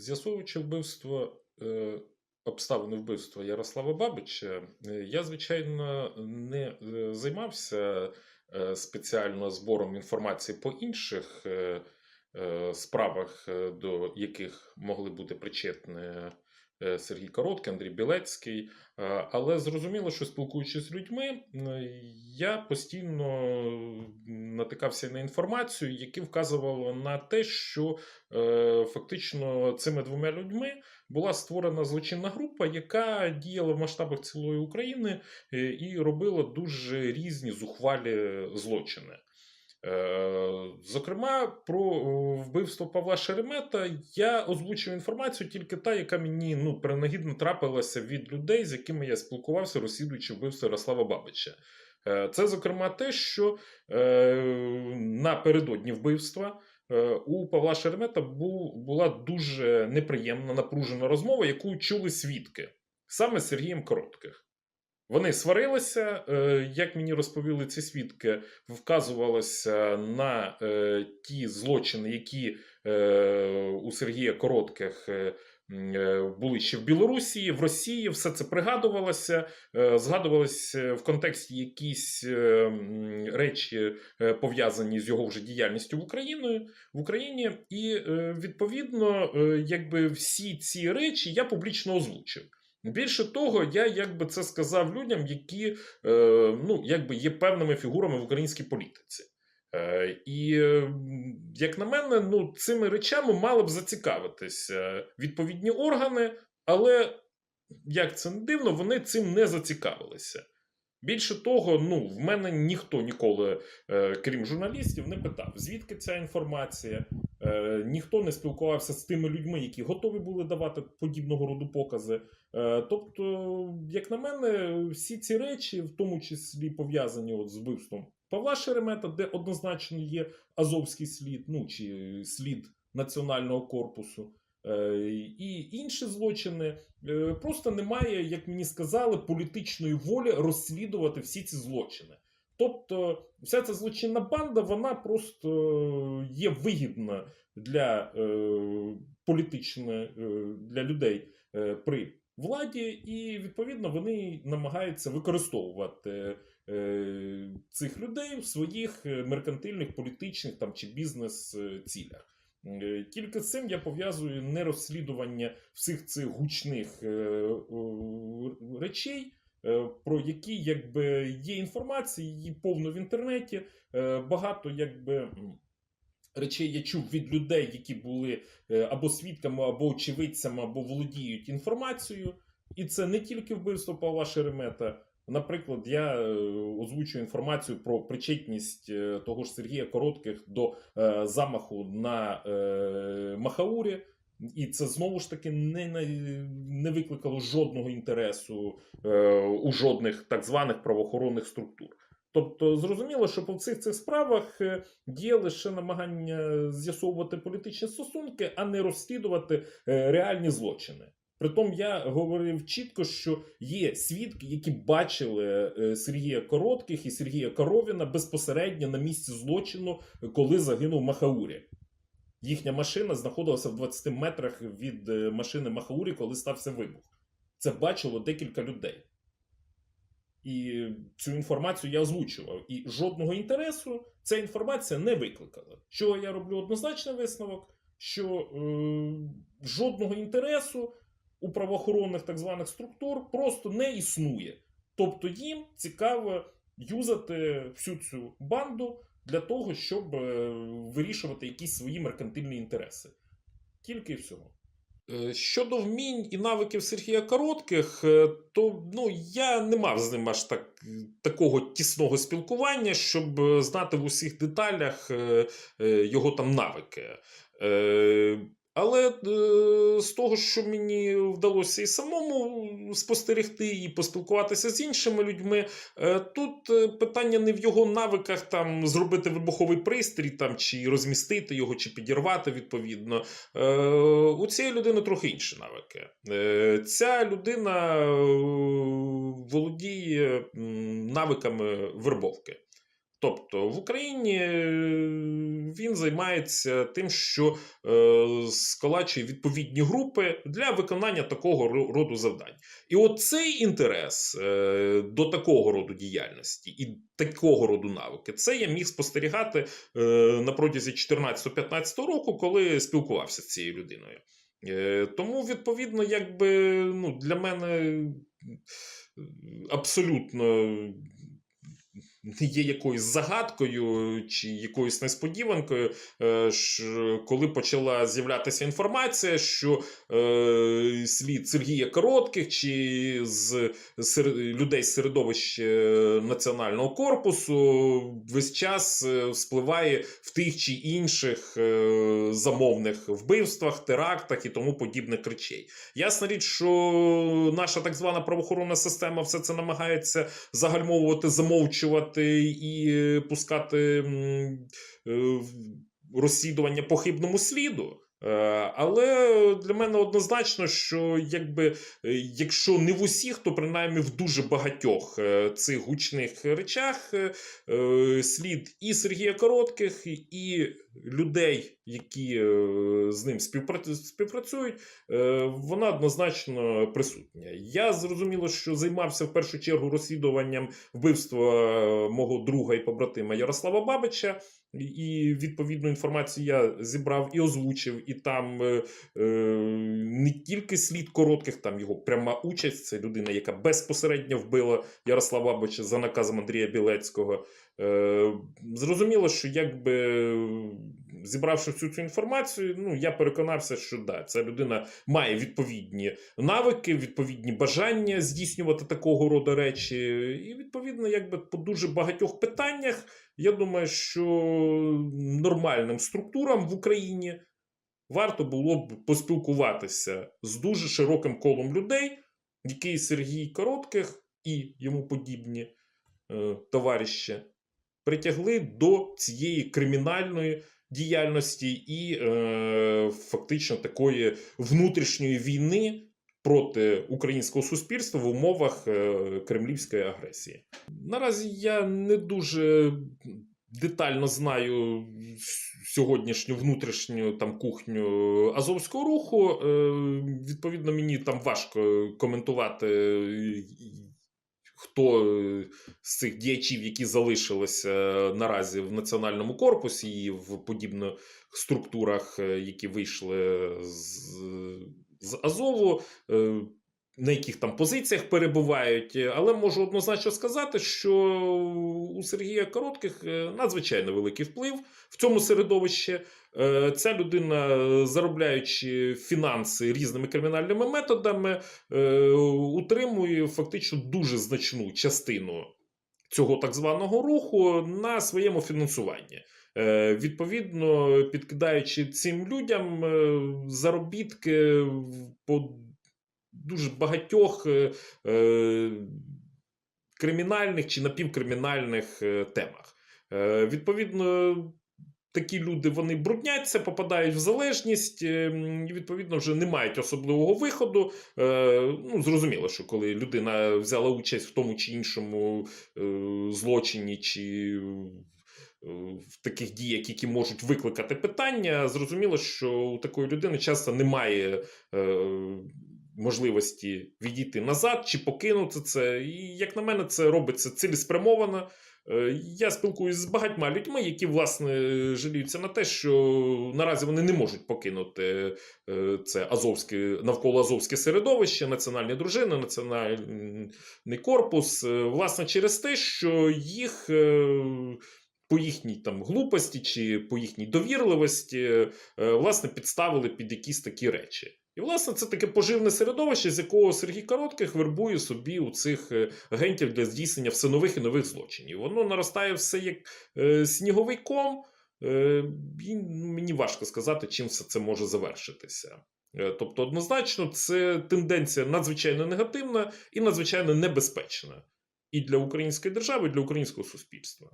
З'ясовуючи вбивство, е, обставини вбивства Ярослава Бабича, е, я, звичайно, не е, займався спеціально збором інформації по інших справах, до яких могли бути причетні Сергій Короткий, Андрій Білецький. Е, Але зрозуміло, що спілкуючись з людьми, е, я постійно натикався на інформацію, яка вказувала на те, що е, фактично цими двома людьми була створена злочинна група, яка діяла в масштабах цілої України е, і робила дуже різні зухвалі злочини. Е, Зокрема, про е, вбивство Павла Шеремета я озвучив інформацію тільки та, яка мені ну, принагідно трапилася від людей, з якими я спілкувався, розслідуючи вбивство Ярослава Бабича. Е, Це, зокрема, те, що напередодні вбивства у Павла Шеремета була дуже неприємна, напружена розмова, яку чули свідки саме з Сергієм Коротких. Вони сварилися, е, як мені розповіли ці свідки, вказувалося на е, ті злочини, які е, у Сергія Коротких були ще в Білорусі, в Росії. Все це пригадувалося, згадувалися в контексті якісь речі, пов'язані з його вже діяльністю в Україні, в Україні. І відповідно, якби всі ці речі я публічно озвучив. Більше того, я якби це сказав людям, які е, ну, якби є певними фігурами в українській політиці. Е, і, е, як на мене, ну, цими речами мали б зацікавитися відповідні органи, але, як це не дивно, вони цим не зацікавилися. Більше того, ну, в мене ніхто ніколи, е, крім журналістів, не питав, звідки ця інформація. Е, ніхто не спілкувався з тими людьми, які готові були давати подібного роду покази. Е, тобто, як на мене, всі ці речі, в тому числі пов'язані от з вбивством Павла Шеремета, де однозначно є азовський слід, ну чи слід національного корпусу. Е, І інші злочини Е, просто немає, як мені сказали, політичної волі розслідувати всі ці злочини. Тобто, вся ця злочинна банда, вона просто є вигідна для е, політичної для людей при владі, і відповідно вони намагаються використовувати цих людей в своїх меркантильних, політичних там чи бізнес цілях. Е, Тільки з цим я пов'язую не розслідування всіх цих гучних е, речей, е, про які якби є інформація, її повно в інтернеті. Багато якби. Речей я чув від людей, які були або свідками, або очевидцями, або володіють інформацією. І це не тільки вбивство Павла Шеремета. Наприклад, я е, озвучую інформацію про причетність е, того ж Сергія Коротких до е, замаху на Махаурі. І це знову ж таки не, не, викликало жодного інтересу е, у жодних так званих правоохоронних структур. Тобто, зрозуміло, що по всіх цих справах є лише намагання з'ясовувати політичні стосунки, а не розслідувати реальні злочини. Притом я говорив чітко, що є свідки, які бачили е, Сергія Коротких і Сергія Коровіна безпосередньо на місці злочину, коли загинув Махаурі. Їхня машина знаходилася в 20 метрах від е, машини Махаурі, коли стався вибух. Це бачило декілька людей. І цю інформацію я озвучував. І жодного інтересу ця інформація не викликала. Що я роблю однозначний висновок, що е, жодного інтересу у правоохоронних так званих структур просто не існує. Тобто їм цікаво юзати всю цю банду для того, щоб е, вирішувати якісь свої меркантильні інтереси. Тільки і всього. Е, Щодо вмінь і навиків Сергія Коротких, е, то ну, я не мав з ним аж так, такого тісного спілкування, щоб знати в усіх деталях його там навики. Але е, з того, що мені вдалося і самому спостерегти, і поспілкуватися з іншими людьми, е, тут е, питання не в його навиках там зробити вибуховий пристрій, там чи розмістити його, чи підірвати відповідно. У цієї людини трохи інші навики. Ця людина володіє навиками вербовки. Тобто в Україні е, він займається тим, що е, сколачує відповідні групи для виконання такого роду завдань. І от цей інтерес е, до такого роду діяльності і такого роду навики, це я міг спостерігати на протязі 14-15 року, коли спілкувався з цією людиною. Тому, відповідно, якби ну, для мене абсолютно не є якоюсь загадкою чи якоюсь несподіванкою, е, коли почала з'являтися інформація, що е, слід Сергія Коротких чи з людей з середовища Національного корпусу весь час е, вспливає в тих чи інших замовних вбивствах, терактах і тому подібних речей. Ясна річ, що наша так звана правоохоронна система все це намагається загальмовувати, замовчувати і е, пускати е, розслідування по хибному сліду. Е, Але для мене однозначно, що якби якщо не в усіх, то принаймні в дуже багатьох цих гучних речах слід і Сергія Коротких, і людей, які е, з ним співпра- співпрацюють, е, вона однозначно присутня. Я зрозуміло, що займався в першу чергу розслідуванням вбивства е, мого друга і побратима Ярослава Бабича. І відповідну інформацію я зібрав і озвучив, і там е, не тільки слід коротких, там його пряма участь. Це людина, яка безпосередньо вбила Ярослава Бабича за наказом Андрія Білецького. Е, зрозуміло, що якби зібравши всю цю інформацію, ну я переконався, що да, ця людина має відповідні навики, відповідні бажання здійснювати такого роду речі. І відповідно, якби по дуже багатьох питаннях, я думаю, що нормальним структурам в Україні варто було б поспілкуватися з дуже широким колом людей, який Сергій Коротких і йому подібні е, товариші притягли до цієї кримінальної діяльності і е, фактично такої внутрішньої війни проти українського суспільства в умовах е, кремлівської агресії. Наразі я не дуже детально знаю сьогоднішню внутрішню там кухню Азовського руху. Е, відповідно, мені там важко коментувати. Е, Хто е, з цих діячів, які залишилися наразі в національному корпусі і в подібних структурах, е, які вийшли з, з Азову, е, на яких там позиціях перебувають, але можу однозначно сказати, що у Сергія Коротких е, надзвичайно великий вплив в цьому середовищі. Е, Ця людина, заробляючи фінанси різними кримінальними методами, е, утримує фактично дуже значну частину цього так званого руху на своєму фінансуванні. Е, Відповідно, підкидаючи цим людям е, заробітки по дуже багатьох е, е, кримінальних чи напівкримінальних е, темах. Е, Відповідно, такі люди вони брудняться, попадають в залежність, е, і відповідно вже не мають особливого виходу. Е, Ну, зрозуміло, що коли людина взяла участь в тому чи іншому е, злочині чи е, в таких діях, які можуть викликати питання, зрозуміло, що у такої людини часто немає. Можливості відійти назад чи покинути це. І, як на мене, це робиться цілеспрямовано. Е, Я спілкуюся з багатьма людьми, які власне жаліються на те, що наразі вони не можуть покинути е, це азовське навколо азовське середовище, національні дружини, національний корпус. е, Власне, через те, що їх. По їхній там глупості чи по їхній довірливості, власне, підставили під якісь такі речі. І, власне, це таке поживне середовище, з якого Сергій Коротких вербує собі у цих е, агентів для здійснення все нових і нових злочинів. Воно наростає все як е, сніговий ком. Е, і ну, мені важко сказати, чим все це може завершитися. Е, Тобто, однозначно, це тенденція надзвичайно негативна і надзвичайно небезпечна і для української держави, і для українського суспільства.